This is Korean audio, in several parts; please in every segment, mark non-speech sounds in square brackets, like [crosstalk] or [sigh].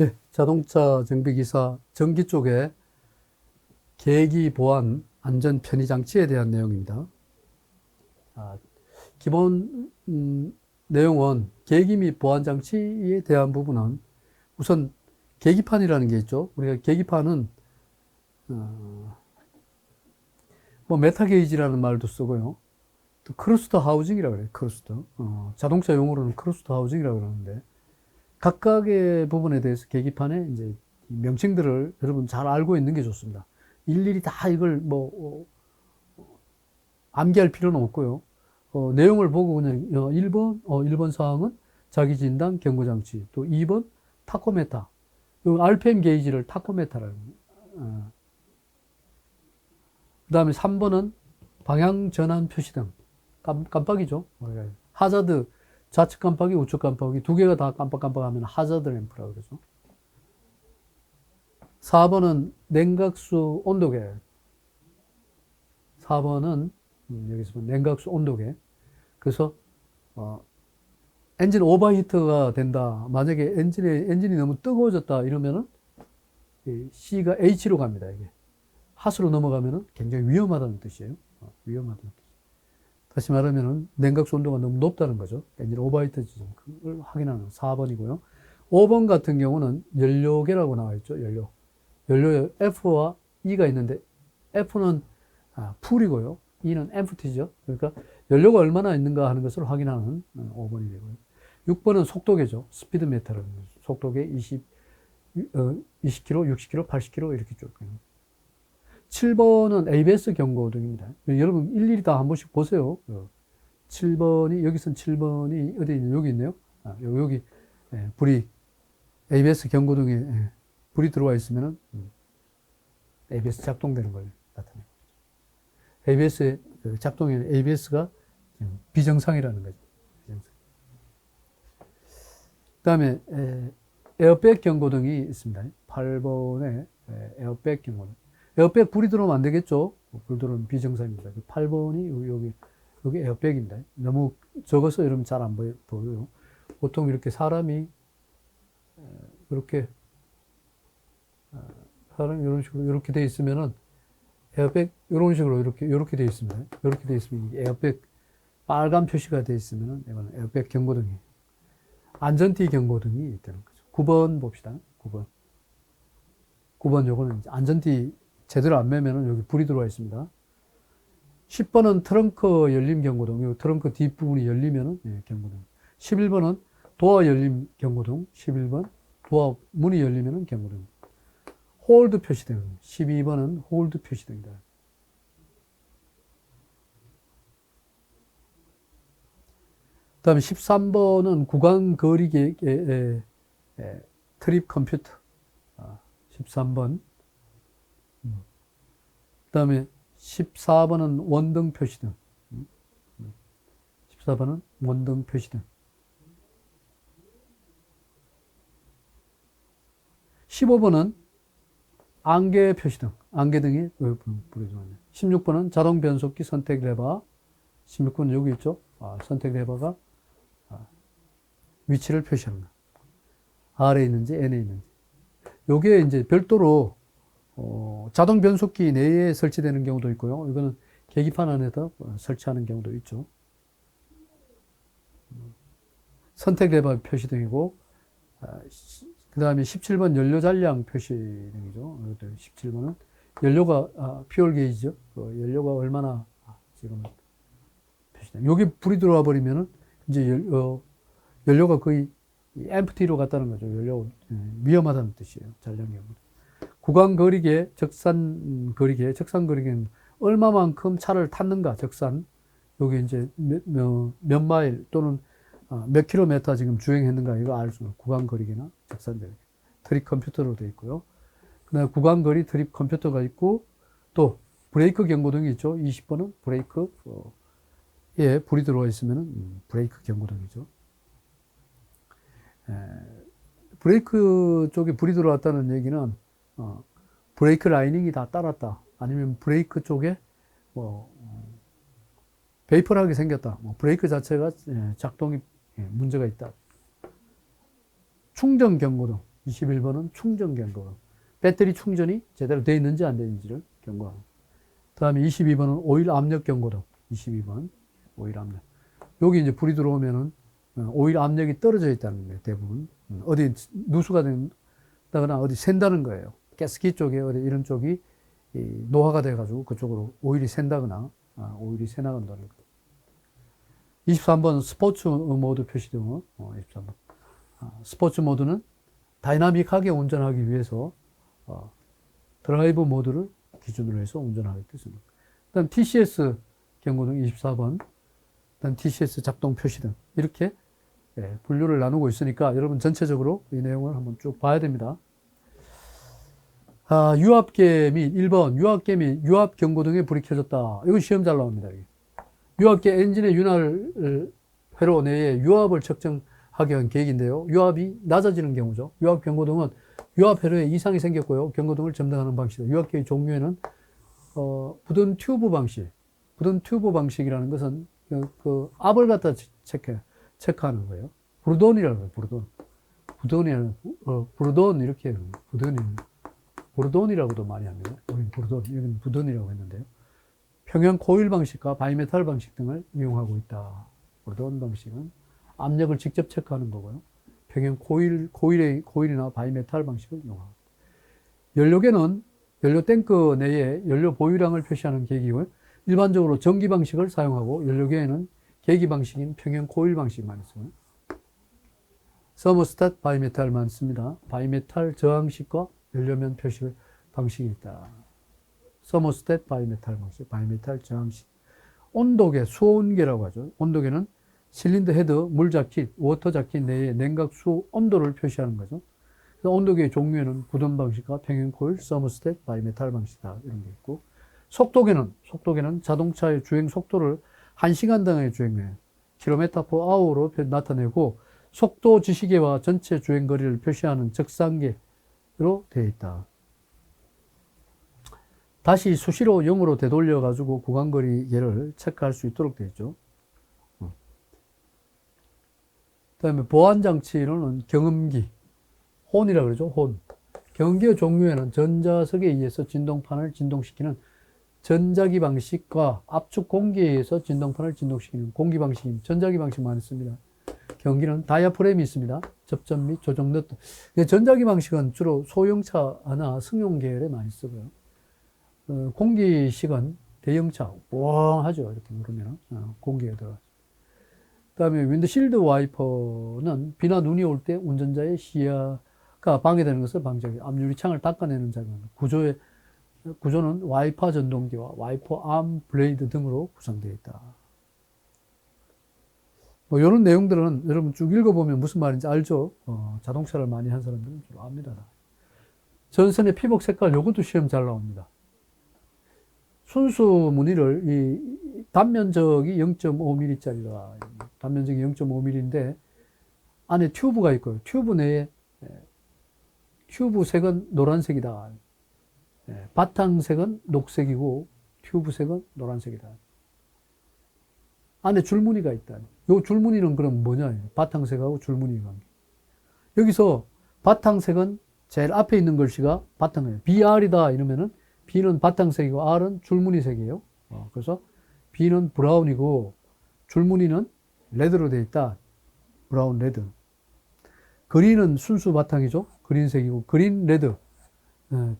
예, 자동차 정비기사 전기 쪽에 계기 보안 안전 편의 장치에 대한 내용입니다. 아, 기본 음, 내용은 계기 및 보안 장치에 대한 부분은 우선 계기판이라는 게 있죠. 우리가 계기판은 어, 뭐 메타 게이지라는 말도 쓰고요. 또 크루스터 하우징이라고 그래요. 크루스터. 어, 자동차 용어로는 크루스터 하우징이라고 그러는데 각각의 부분에 대해서 계기판에 이제 이 명칭들을 여러분 잘 알고 있는 게 좋습니다. 일일이 다 이걸 뭐 어, 암기할 필요는 없고요. 어, 내용을 보고 그냥 어, 1번 어, 1번 사항은 자기 진단 경고 장치, 또 2번 타코메타. 요 RPM 게이지를 타코메타라는 어. 그다음에 3번은 방향 전환 표시등. 깜, 깜빡이죠. 하자드 좌측 깜빡이, 우측 깜빡이 두 개가 다 깜빡깜빡하면 하자드 램프라고 그러죠. 4번은 냉각수 온도계. 4번은 음, 여기서 보면 냉각수 온도계. 그래서 어, 엔진 오버히트가 된다. 만약에 엔진이 엔진이 너무 뜨거워졌다 이러면은 이 C가 H로 갑니다. 이게 핫으로 넘어가면은 굉장히 위험하다는 뜻이에요. 어, 위험하다는 뜻. 다시 말하면은 냉각수 온도가 너무 높다는 거죠. 엔진 오버히트 지점 그걸 확인하는 4번이고요. 5번 같은 경우는 연료계라고 나와 있죠. 연료. 연료에 F와 E가 있는데 F는 아, 풀이고요. E는 empty죠. 그러니까 연료가 얼마나 있는가 하는 것을 확인하는 5번이 되고요. 6번은 속도계죠. 스피드메터라는 거죠. 속도계 20, 어, 20km, 60km, 80km 이렇게 쭉. 7번은 ABS 경고등입니다. 여러분 일일이 다 한 번씩 보세요. 7번이, 여기선 7번이 어디 있냐 여기 있네요. 아, 여기, 예, 불이, ABS 경고등에 예, 불이 들어와 있으면은 음, ABS 작동되는 걸 나타내요. ABS의 그 작동에는 ABS가 비정상이라는 거죠. 비정상. 그 다음에 에어백 경고등이 있습니다. 8번에 에어백 경고등. 에어백 불이 들어오면 안 되겠죠? 불 들어오면 비정상입니다. 8번이 여기, 여기 에어백입니다. 너무 적어서 여러분 잘 안 보여요. 보통 이렇게 사람이 이렇게 사람이 이런 식으로 이렇게 돼 있으면은 에어백 이런 식으로 이렇게 이렇게 돼 있습니다. 이렇게 돼 있으면 에어백 빨간 표시가 돼 있으면은 이거는 에어백 경고등이 안전띠 경고등이 있다는 거죠. 9번 봅시다. 9번. 9번 요거는 안전띠 제대로 안 매면은 여기 불이 들어와 있습니다. 10번은 트렁크 열림 경고등. 요 트렁크 뒷부분이 열리면은 예, 경고등. 11번은 도어 열림 경고등. 11번 도어 문이 열리면은 경고등. 홀드 표시등. 12번은 홀드 표시등이다. 그 다음에 13번은 구간 거리계 트립 컴퓨터. 13번. 그 다음에 14번은 원등 표시등. 14번은 원등 표시등. 15번은 안개 표시등, 안개등이 들어왔네. 16번은 자동 변속기 선택 레버. 16번은 여기 있죠. 아, 선택 레버가 아, 위치를 표시하는 거. R에 있는지 N에 있는지. 요게 이제 별도로 어, 자동 변속기 내에 설치되는 경우도 있고요. 이거는 계기판 안에다 설치하는 경우도 있죠. 선택 레버 표시등이고, 아, 그 다음에 17번 연료 잔량 표시등이죠. 17번은 연료가, 아, 퓨얼 게이지죠. 그 연료가 얼마나 아, 지금 표시등. 여기 불이 들어와 버리면은 이제 연, 어, 연료가 거의 엠프티로 갔다는 거죠. 연료 예, 위험하다는 뜻이에요. 잔량 경우. 구간 거리계, 적산 거리계, 적산 거리계는 얼마만큼 차를 탔는가, 적산. 여기 이제 몇, 몇, 몇 마일 또는 어, 몇 킬로미터 지금 주행했는가 이거 알수 있는 구간 거리계나 적산 거리계. 트립 컴퓨터로 되어 있고요. 그 다음에 구간 거리 트립 컴퓨터가 있고 또 브레이크 경고등이 있죠. 20번은 브레이크, 어, 에 불이 들어와 있으면 음, 브레이크 경고등이죠. 에, 브레이크 쪽에 불이 들어왔다는 얘기는 어, 브레이크 라이닝이 다 따랐다. 아니면 브레이크 쪽에 뭐 베이퍼하게 생겼다. 뭐 브레이크 자체가 예, 작동이 예, 문제가 있다. 충전 경고등 21번은 충전 경고. 배터리 충전이 제대로 되어 있는지 안 되는지를 경고하고. 그 다음에 22번은 오일 압력 경고등. 22번. 오일 압력. 여기 이제 불이 들어오면은 어, 오일 압력이 떨어져 있다는 거예요, 대부분. 음, 어디 누수가 된다거나 어디 샌다는 거예요. 가스기 쪽에 이런 쪽이 이 노화가 돼가지고 그쪽으로 오일이 샌다거나 아, 오일이 새나간다는 거예요. 23번 스포츠 모드 표시등, 어, 23번. 아, 스포츠 모드는 다이나믹하게 운전하기 위해서 어, 드라이브 모드를 기준으로 해서 운전하기 뜻입니다. 그 다음 TCS 경고등 24번, 그 다음 TCS 작동 표시 등 이렇게 예, 분류를 나누고 있으니까 여러분 전체적으로 이 내용을 한번 쭉 봐야 됩니다. 아, 유압계 및 1번 유압계 및 유압 경고 등에 불이 켜졌다. 이건 시험 잘 나옵니다. 유압계 엔진의 윤활 회로 내에 유압을 측정하기 위한 계획인데요. 유압이 낮아지는 경우죠. 유압 경고등은 유압 회로에 이상이 생겼고요. 경고등을 점등하는 방식이다. 유압계의 종류에는 어, 부든 튜브 방식, 부든 튜브 방식이라는 것은 그, 그 압을 갖다 체크, 체크하는 거예요. 브루돈이라고 해요. 브루돈. 부돈이라는 어, 브루돈 이렇게 해요. 부돈이 브루돈이라고도 많이 합니다. 우리는 브루돈, 여기는 부돈이라고 했는데요. 평형 코일 방식과 바이메탈 방식 등을 이용하고 있다. 브루돈 방식은 압력을 직접 체크하는 거고요. 평형 코일, 코일의, 코일이나 바이메탈 방식을 이용하고 있다. 연료계는 연료 탱크 내에 연료 보유량을 표시하는 계기고요. 일반적으로 전기 방식을 사용하고 연료계에는 계기 방식인 평형 코일 방식만 있어요. 서머스tat 바이메탈만 씁니다. 바이메탈 저항식과 연료면 표시 방식이 있다. 서머스탯 바이메탈 방식, 바이메탈 저항식. 온도계, 수온계라고 하죠. 온도계는 실린더 헤드, 물 자켓, 워터 자켓 내에 냉각 수 온도를 표시하는 거죠. 그래서 온도계의 종류에는 부든 방식과 평형 코일, 서머스탯, 바이메탈 방식이다. 이런 게 있고. 속도계는, 속도계는 자동차의 주행 속도를 1시간당의 주행량, 킬로미터 per hour로 나타내고, 속도 지시계와 전체 주행 거리를 표시하는 적상계 로 되어 있다. 다시 수시로 0으로 되돌려 가지고 구간거리계를 체크할 수 있도록 되어 있죠. 어. 그다음에 보안 장치로는 경음기, 혼이라 그러죠. 혼. 경기의 종류에는 전자석에 의해서 진동판을 진동시키는 전자기 방식과 압축 공기에 의해서 진동판을 진동시키는 공기 방식, 전자기 방식 많이 씁니다. 경기는 다이아프램이 있습니다. 접점 및 조정 너트. 전자기 방식은 주로 소형차나 승용 계열에 많이 쓰고요. 어, 공기식은 대형차, 뻥하죠. 이렇게 누르면 어, 공기가 들어가죠. 그 다음에 윈드실드 와이퍼는 비나 눈이 올 때 운전자의 시야가 방해되는 것을 방지하기 앞유리 창을 닦아내는 작용입니다. 구조의 구조는 와이퍼 전동기와 와이퍼 암 블레이드 등으로 구성되어 있다. 뭐 이런 내용들은 여러분 쭉 읽어보면 무슨 말인지 알죠? 어, 자동차를 많이 한 사람들은 좀 압니다. 전선의 피복 색깔 요것도 시험 잘 나옵니다. 순수 무늬를 이 단면적이 0.5mm짜리다. 단면적이 0.5mm인데 안에 튜브가 있고요. 튜브 내에 튜브 색은 노란색이다. 바탕색은 녹색이고 튜브 색은 노란색이다. 안에 줄무늬가 있다. 요 줄무늬는 그럼 뭐냐? 바탕색하고 줄무늬 관계. 여기서 바탕색은 제일 앞에 있는 글씨가 바탕이에요. BR이다 이러면은 B는 바탕색이고 R은 줄무늬색이에요. 어, 그래서 B는 브라운이고 줄무늬는 레드로 되어 있다. 브라운 레드. 그린은 순수 바탕이죠. 그린색이고 그린 레드. 어,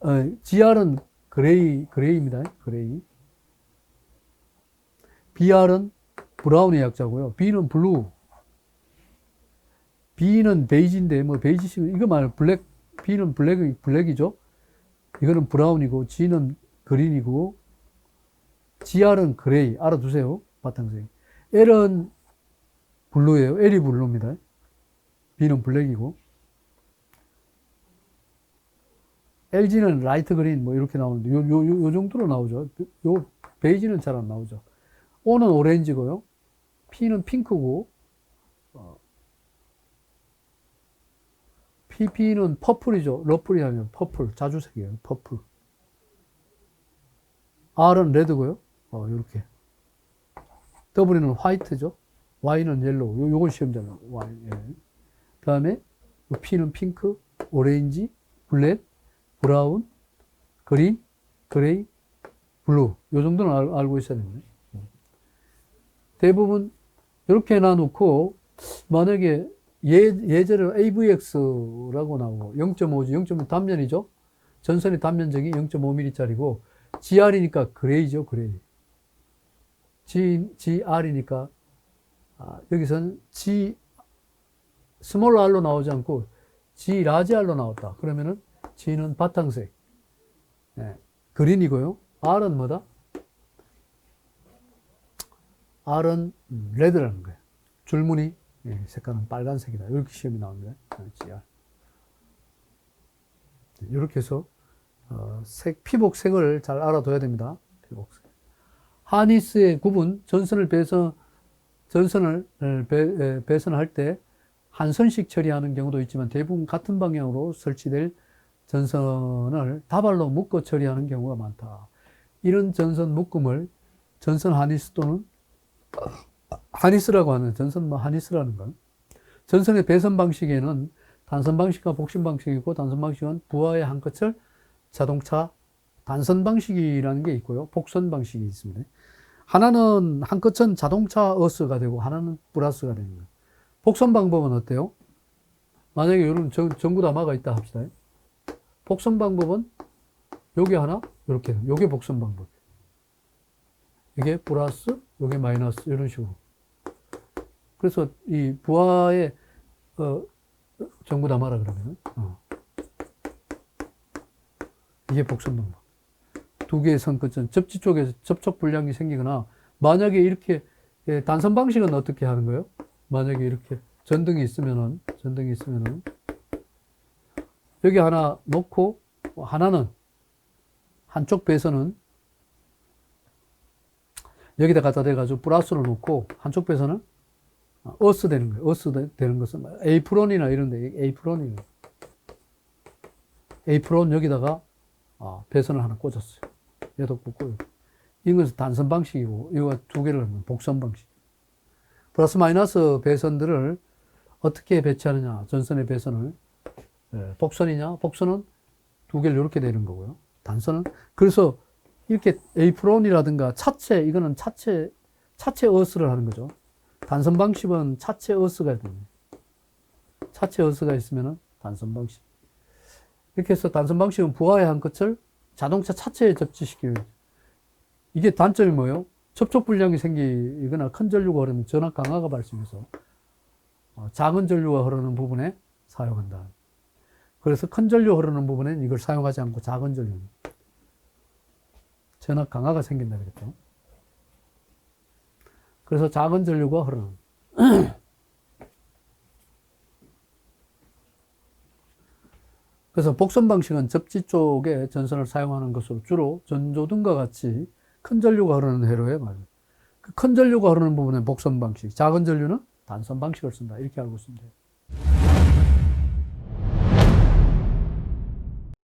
어, GR은 그레이 그레이입니다. 그레이. BR은 브라운의 약자고요. B는 블루. B는 베이지인데 뭐 베이지 이거 말 블랙 B는 블랙 블랙이죠. 이거는 브라운이고 G는 그린이고 GR은 그레이 알아두세요. 바탕색. L은 블루예요. L이 블루입니다. B는 블랙이고 LG는 라이트 그린 뭐 이렇게 나오는데 요, 요, 요, 요 정도로 나오죠. 요 베이지는 잘 안 나오죠. O는 오렌지고요. P는 핑크고 어, PP는 퍼플이죠. 러플이 하면 퍼플, 자주색이에요. 퍼플. R은 레드고요. 어, 이렇게. W는 화이트죠. Y는 옐로우. 요, 요건 시험자는 Y. 예. 그 다음에 P는 핑크, 오렌지, 블랙, 브라운, 그린, 그레이, 블루. 요 정도는 알, 알고 있어야 됩니다. 대부분 이렇게 해놔놓고 만약에 예, 예제를 AVX라고 나오고 0.5지, 0.5 단면이죠. 전선의 단면적이 0.5mm짜리고 GR이니까 그레이죠, 그레이. G, GR이니까 아, 여기서는 G 스몰 R로 나오지 않고 G 라지 R로 나왔다. 그러면은 G는 바탕색, 예, 그린이고요. R은 뭐다? R은 음, 레드라는 거예요. 줄무늬 예, 색깔은 빨간색이다. 이렇게 시험이 나옵니다. 어, GR. 이렇게 해서 어, 색, 피복색을 잘 알아둬야 됩니다. 피복색. 하니스의 구분, 전선을 배선, 전선을 배, 배선할 때 한 선씩 처리하는 경우도 있지만 대부분 같은 방향으로 설치될 전선을 다발로 묶어 처리하는 경우가 많다. 이런 전선 묶음을 전선 하니스 또는 하니스라고 하는 전선 뭐 하니스라는 건 전선의 배선 방식에는 단선 방식과 복심 방식이고 단선 방식은 부하의 한 끝을 자동차 단선 방식이라는 게 있고요. 복선 방식이 있습니다. 하나는 한 끝은 자동차 어스가 되고 하나는 되는 거예요. 복선 방법은 어때요? 만약에 전, 전구 담화가 있다 합시다. 복선 방법은 여기 하나, 이렇게. 요게 복선 방법. 이게 플러스, 요게 마이너스, 이런 식으로. 그래서 이 부하의, 어, 전구 담화라 그러면, 어. 이게 복선 방법. 두 개의 선 끝은 접지 쪽에서 접촉 불량이 생기거나, 만약에 이렇게, 예, 단선 방식은 어떻게 하는 거예요? 만약에 이렇게 전등이 있으면은, 전등이 있으면은, 여기 하나 놓고, 하나는, 한쪽 배선은 여기다 갖다 대가지고 플러스로 놓고, 한쪽 배선은 어스 되는 거예요. 어스 되는 것은 에이프론이나 이런데, 에이프론이 에이프론 여기다가 아, 배선을 하나 꽂았어요. 얘도 꽂고, 이것은 단선 방식이고, 이거 두 개를 하면 복선 방식. 플러스 마이너스 배선들을 어떻게 배치하느냐, 전선의 배선을. 예, 복선이냐, 복선은 두 개를 이렇게 되는 거고요. 단선은. 그래서 이렇게 에이프론이라든가 차체, 이거는 차체, 차체 어스를 하는 거죠. 단선 방식은 차체 어스가 됩니다. 차체 어스가 있으면은 단선 방식. 이렇게 해서 단선 방식은 부하의 한 끝을 자동차 차체에 접지시키는 이게 단점이 뭐예요? 접촉 불량이 생기거나 큰 전류가 흐르면 전압 강화가 발생해서 어, 작은 전류가 흐르는 부분에 사용한다. 그래서 큰 전류 흐르는 부분엔 이걸 사용하지 않고 작은 전류. 전압 강화가 생긴다 그랬죠. 그래서 작은 전류가 흐르는. [clears throat] 그래서 복선 방식은 접지 쪽에 전선을 사용하는 것으로 주로 전조등과 같이 큰 전류가 흐르는 회로에 말이에요. 그큰 전류가 흐르는 부분은 복선 방식, 작은 전류는 단선 방식을 쓴다. 이렇게 알고 돼요.